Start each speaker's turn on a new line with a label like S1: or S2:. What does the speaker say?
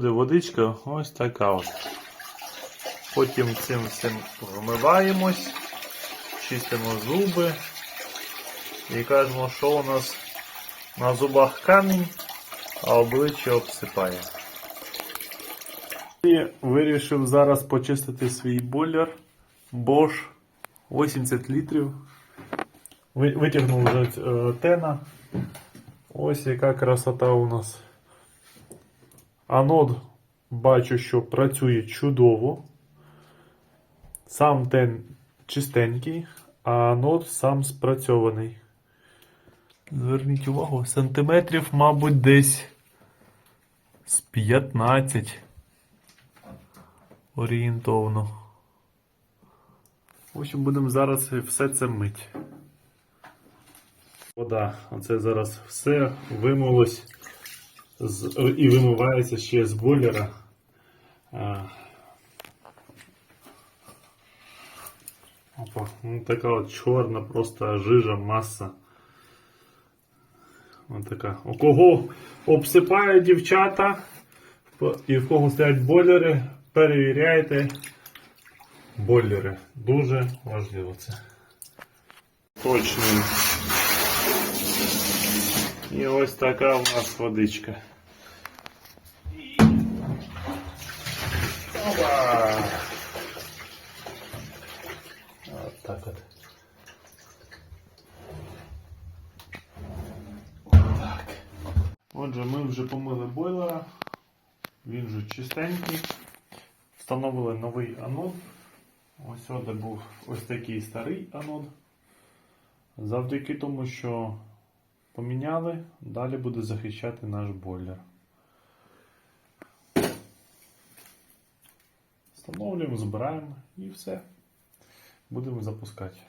S1: Буде водичка ось така от. Потім цим всім вмиваємось, чистимо зуби і кажемо, що у нас на зубах камінь, а обличчя обсипає. І вирішив зараз почистити свій бойлер Bosch 80 літрів. Витягнув вже е, тена. Ось яка красота у нас. Анод бачу, що працює чудово. Сам тен чистенький, а анод сам спрацьований. Зверніть увагу, сантиметрів, мабуть, десь з 15 орієнтовно. В общем, будемо зараз все це мить. Вода. Оце зараз все вимилось і вимивається ще з бойлера. Опа, ну така от чорна просто жижа, маса. Ось така. У кого обсипають дівчата і в кого стоять бойлери, перевіряйте бойлери. Дуже важливо це. Точним. І ось така у нас водичка. Опа! От так от. Так. Отже, ми вже помили бойлера. Він вже чистенький. Встановили новий анод. Ось сюди був ось такий старий анод. Завдяки тому, що поміняли, далі буде захищати наш бойлер. Встановлюємо, збираємо і все. Будемо запускати.